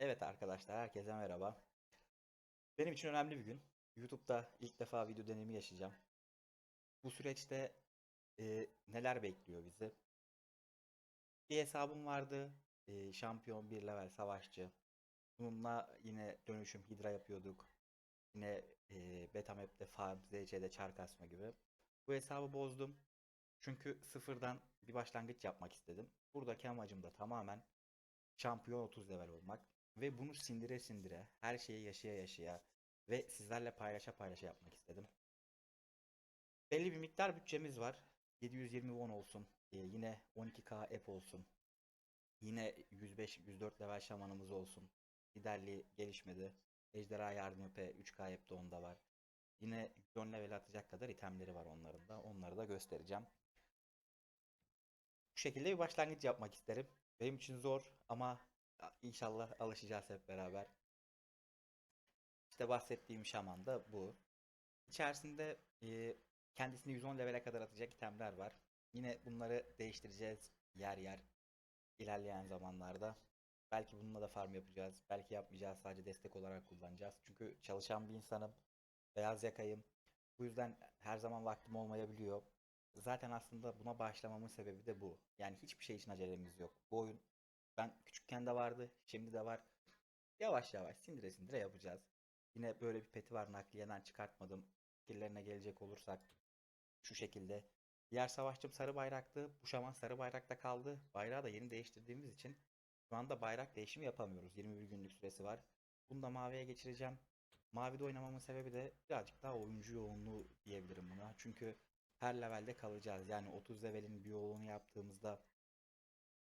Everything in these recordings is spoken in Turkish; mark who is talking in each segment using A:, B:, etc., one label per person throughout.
A: Evet arkadaşlar, herkese merhaba. Benim için önemli bir gün. YouTube'da ilk defa video deneyimi yaşayacağım. Bu süreçte e, neler bekliyor bizi? Bir hesabım vardı. e, şampiyon bir level savaşçı. Bununla yine dönüşüm hidra yapıyorduk. Yine e, Betamap'te farm, ZC'de çark asma gibi. Bu hesabı bozdum. Çünkü sıfırdan bir başlangıç yapmak istedim. Buradaki amacım da tamamen şampiyon 30 level olmak. Ve bunu sindire sindire, her şeyi yaşaya yaşaya ve sizlerle paylaşa paylaşa yapmak istedim. Belli bir miktar bütçemiz var. 720 won olsun. Ee, yine 12k app olsun. Yine 105-104 level şamanımız olsun. Liderliği gelişmedi. Ejderha yardımı P 3k app de onda var. Yine 110 level atacak kadar itemleri var onların da. Onları da göstereceğim. Bu şekilde bir başlangıç yapmak isterim. Benim için zor ama inşallah alışacağız hep beraber. İşte bahsettiğim şaman da bu. İçerisinde e, kendisini 110 levele kadar atacak itemler var. Yine bunları değiştireceğiz yer yer ilerleyen zamanlarda. Belki bununla da farm yapacağız. Belki yapmayacağız. Sadece destek olarak kullanacağız. Çünkü çalışan bir insanım. Beyaz yakayım. Bu yüzden her zaman vaktim olmayabiliyor. Zaten aslında buna başlamamın sebebi de bu. Yani hiçbir şey için acelemiz yok. Bu oyun ben küçükken de vardı, şimdi de var. Yavaş yavaş sindire sindire yapacağız. Yine böyle bir peti var nakliyeden çıkartmadım. Fikirlerine gelecek olursak şu şekilde. Diğer savaşçım sarı bayraktı. Bu şaman sarı bayrakta kaldı. Bayrağı da yeni değiştirdiğimiz için şu anda bayrak değişimi yapamıyoruz. 21 günlük süresi var. Bunu da maviye geçireceğim. Mavide oynamamın sebebi de birazcık daha oyuncu yoğunluğu diyebilirim buna. Çünkü her levelde kalacağız. Yani 30 levelin bir yolunu yaptığımızda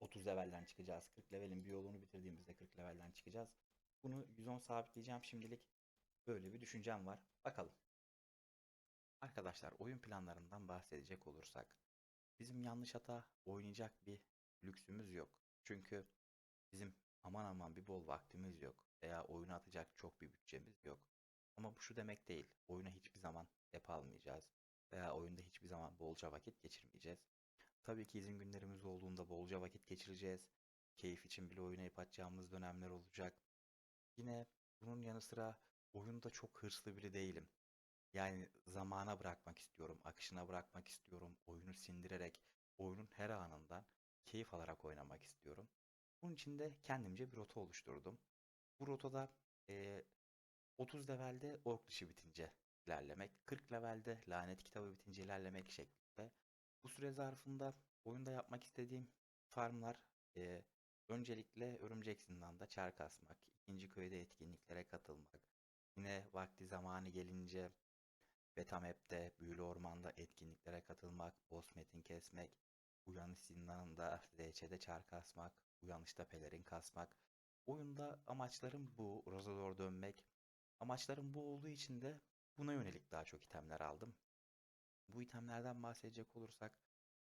A: 30 levelden çıkacağız. 40 levelin bir yolunu bitirdiğimizde 40 levelden çıkacağız. Bunu 110 sabitleyeceğim şimdilik. Böyle bir düşüncem var. Bakalım. Arkadaşlar oyun planlarından bahsedecek olursak bizim yanlış hata oynayacak bir lüksümüz yok. Çünkü bizim aman aman bir bol vaktimiz yok veya oyuna atacak çok bir bütçemiz yok. Ama bu şu demek değil. Oyuna hiçbir zaman dep almayacağız veya oyunda hiçbir zaman bolca vakit geçirmeyeceğiz. Tabii ki izin günlerimiz olduğunda bolca vakit geçireceğiz. Keyif için bile oynayıp atacağımız dönemler olacak. Yine bunun yanı sıra oyunda çok hırslı biri değilim. Yani zamana bırakmak istiyorum, akışına bırakmak istiyorum, oyunu sindirerek, oyunun her anından keyif alarak oynamak istiyorum. Bunun için de kendimce bir rota oluşturdum. Bu rotada eee 30 levelde ork dişi bitince ilerlemek, 40 levelde lanet kitabı bitince ilerlemek şeklinde. Bu süre zarfında oyunda yapmak istediğim farmlar eee, öncelikle Örümcek Zindan'da çar kasmak, ikinci köyde etkinliklere katılmak, yine vakti zamanı gelince Betamap'te, Büyülü Orman'da etkinliklere katılmak, boss metin kesmek, Uyanış Zindanı'nda DC'de çar kasmak, Uyanış'ta pelerin kasmak. Oyunda amaçlarım bu, Rosador dönmek. Amaçlarım bu olduğu için de buna yönelik daha çok itemler aldım. Bu itemlerden bahsedecek olursak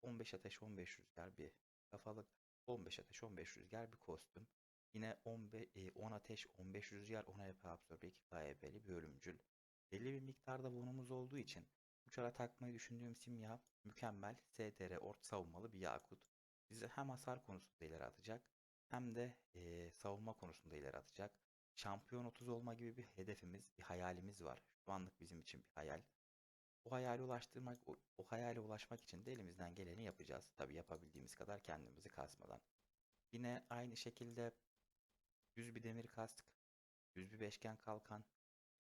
A: 15 ateş 15 rüzgar bir kafalık, 15 ateş 15 rüzgar bir kostüm. Yine 15, e, 10 ateş 15 rüzgar 10 EP absorbe 2 KYB'li bir ölümcül. Belli bir miktarda bonumuz olduğu için uçara takmayı düşündüğüm simya mükemmel STR ort savunmalı bir yakut. Bizi hem hasar konusunda ileri atacak hem de e, savunma konusunda ileri atacak. Şampiyon 30 olma gibi bir hedefimiz, bir hayalimiz var. Şu anlık bizim için bir hayal. O hayale ulaştırmak, o, o hayale ulaşmak için de elimizden geleni yapacağız. Tabii yapabildiğimiz kadar kendimizi kasmadan. Yine aynı şekilde 100 bir demir kask, 100 bir beşgen kalkan,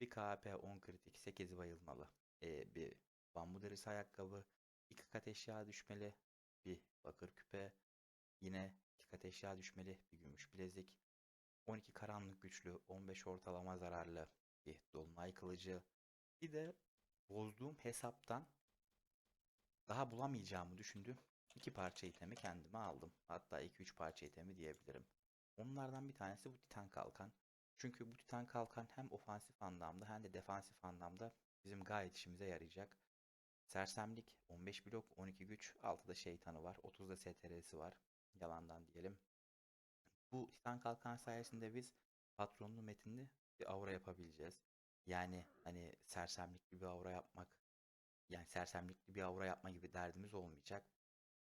A: bir KP 10 kritik, 8 bayılmalı, ee, bir bambu derisi ayakkabı, 2 kat eşya düşmeli, bir bakır küpe, yine 2 kat eşya düşmeli, bir gümüş bilezik, 12 karanlık güçlü, 15 ortalama zararlı bir dolunay kılıcı, bir de bozduğum hesaptan daha bulamayacağımı düşündüm. iki parça itemi kendime aldım. Hatta 2-3 parça itemi diyebilirim. Onlardan bir tanesi bu Titan Kalkan. Çünkü bu Titan Kalkan hem ofansif anlamda hem de defansif anlamda bizim gayet işimize yarayacak. Sersemlik 15 blok 12 güç 6'da şeytanı var 30'da STR'si var. Yalandan diyelim. Bu Titan Kalkan sayesinde biz patronlu metinli bir aura yapabileceğiz. Yani hani sersemlikli bir aura yapmak yani sersemlikli bir aura yapma gibi derdimiz olmayacak.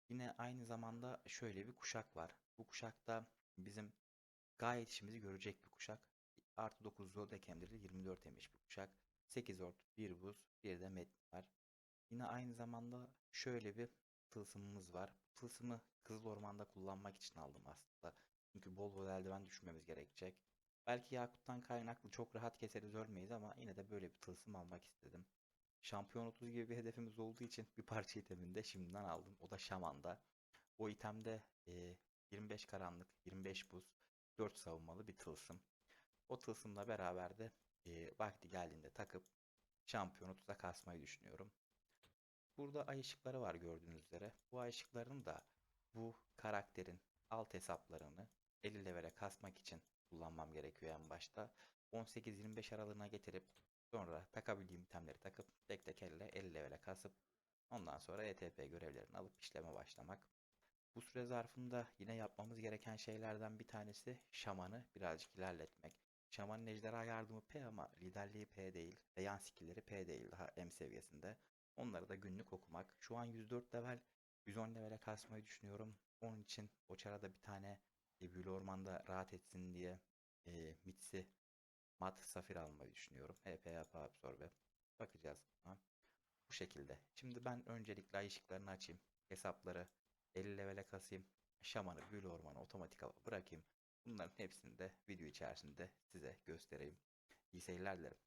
A: Yine aynı zamanda şöyle bir kuşak var. Bu kuşakta bizim gayet işimizi görecek bir kuşak. Artı 9 Zodek emrili 24 emiş bir kuşak. 8 ort, 1 buz, bir de metni var. Yine aynı zamanda şöyle bir tılsımımız var. Tılsımı Kızıl Orman'da kullanmak için aldım aslında. Çünkü bol bol eldiven düşmemiz gerekecek. Belki Yakut'tan kaynaklı çok rahat keseriz ölmeyiz ama yine de böyle bir tılsım almak istedim. Şampiyon 30 gibi bir hedefimiz olduğu için bir parça itemini de şimdiden aldım. O da Şaman'da. O itemde e, 25 karanlık, 25 buz, 4 savunmalı bir tılsım. O tılsımla beraber de e, vakti geldiğinde takıp şampiyon 30'a kasmayı düşünüyorum. Burada ay ışıkları var gördüğünüz üzere. Bu ay ışıklarını da bu karakterin alt hesaplarını 50 levele kasmak için kullanmam gerekiyor en başta. 18-25 aralığına getirip sonra takabildiğim itemleri takıp tek tek elle 50 levele kasıp ondan sonra ETP görevlerini alıp işleme başlamak. Bu süre zarfında yine yapmamız gereken şeylerden bir tanesi şamanı birazcık ilerletmek. Şamanın ejderha yardımı P ama liderliği P değil ve yan skillleri P değil daha M seviyesinde. Onları da günlük okumak. Şu an 104 level, 110 levele kasmayı düşünüyorum. Onun için o çarada bir tane e, ormanda rahat etsin diye e, Mitsi Mat Safir almayı düşünüyorum. HP yapa absorbe. Bakacağız buna. Bu şekilde. Şimdi ben öncelikle ay ışıklarını açayım. Hesapları 50 levele kasayım. Şamanı, büyülü ormanı otomatik hava bırakayım. Bunların hepsini de video içerisinde size göstereyim. İyi seyirler dilerim.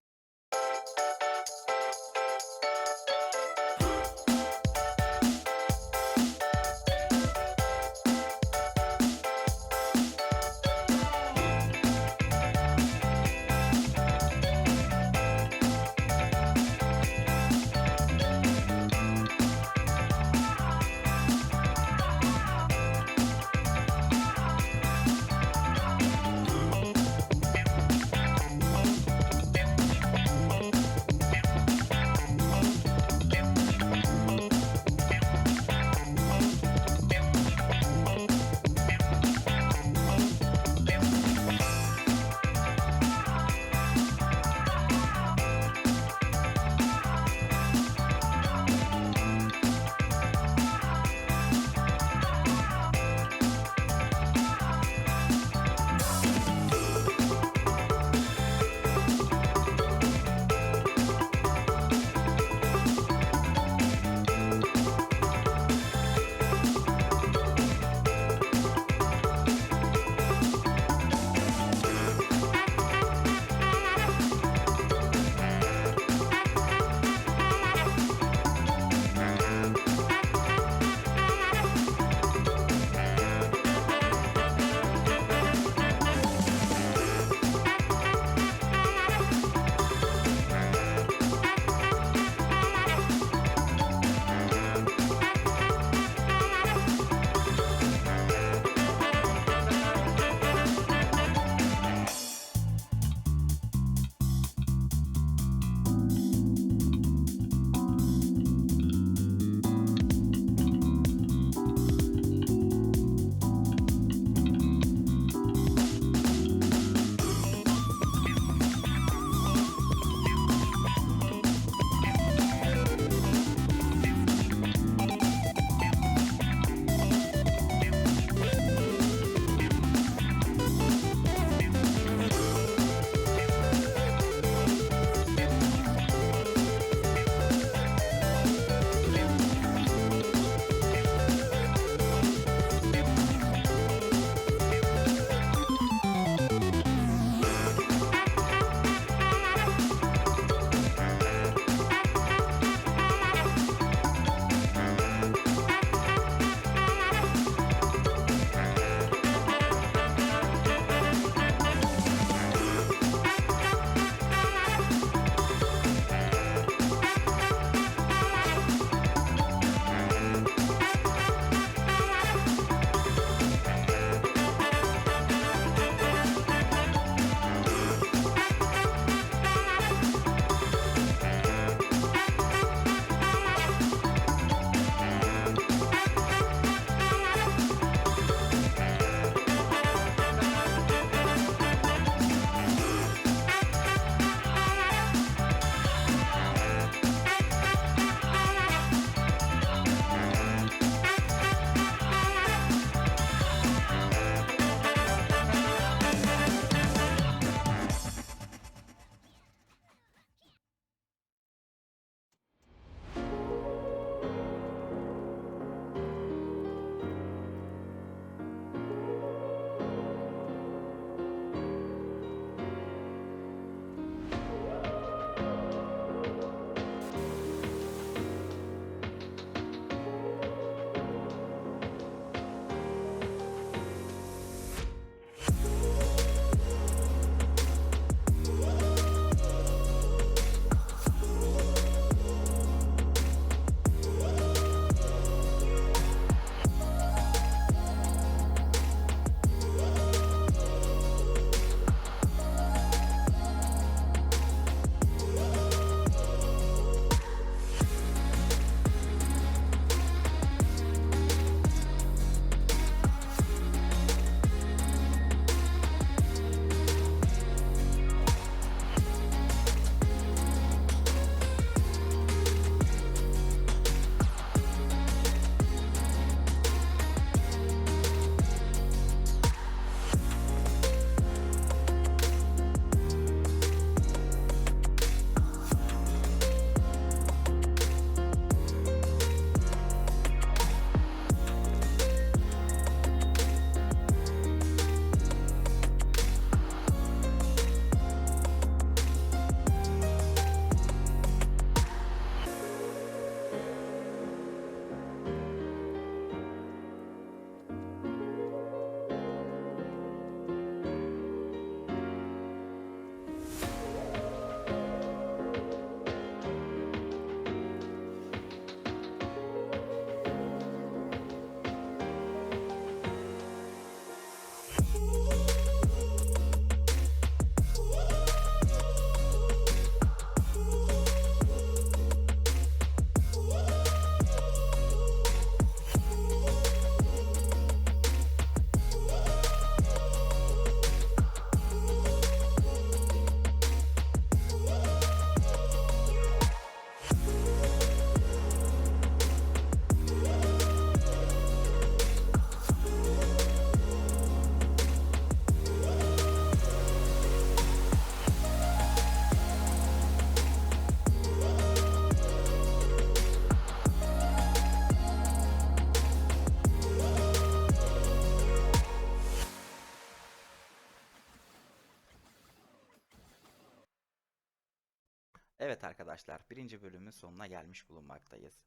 A: Arkadaşlar, birinci bölümün sonuna gelmiş bulunmaktayız.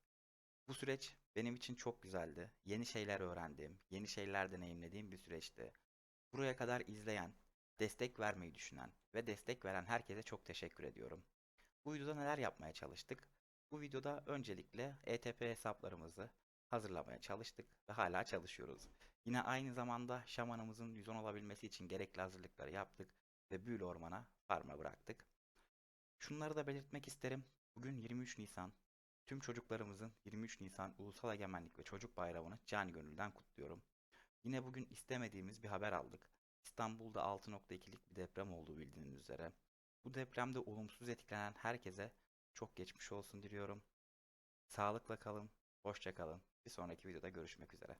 A: Bu süreç benim için çok güzeldi. Yeni şeyler öğrendiğim, yeni şeyler deneyimlediğim bir süreçti. Buraya kadar izleyen, destek vermeyi düşünen ve destek veren herkese çok teşekkür ediyorum. Bu videoda neler yapmaya çalıştık? Bu videoda öncelikle ETP hesaplarımızı hazırlamaya çalıştık ve hala çalışıyoruz. Yine aynı zamanda şamanımızın 110 olabilmesi için gerekli hazırlıkları yaptık ve büyülü ormana farma bıraktık. Şunları da belirtmek isterim. Bugün 23 Nisan. Tüm çocuklarımızın 23 Nisan Ulusal Egemenlik ve Çocuk Bayramı'nı can gönülden kutluyorum. Yine bugün istemediğimiz bir haber aldık. İstanbul'da 6.2'lik bir deprem olduğu bildiğiniz üzere. Bu depremde olumsuz etkilenen herkese çok geçmiş olsun diliyorum. Sağlıkla kalın, hoşça kalın. Bir sonraki videoda görüşmek üzere.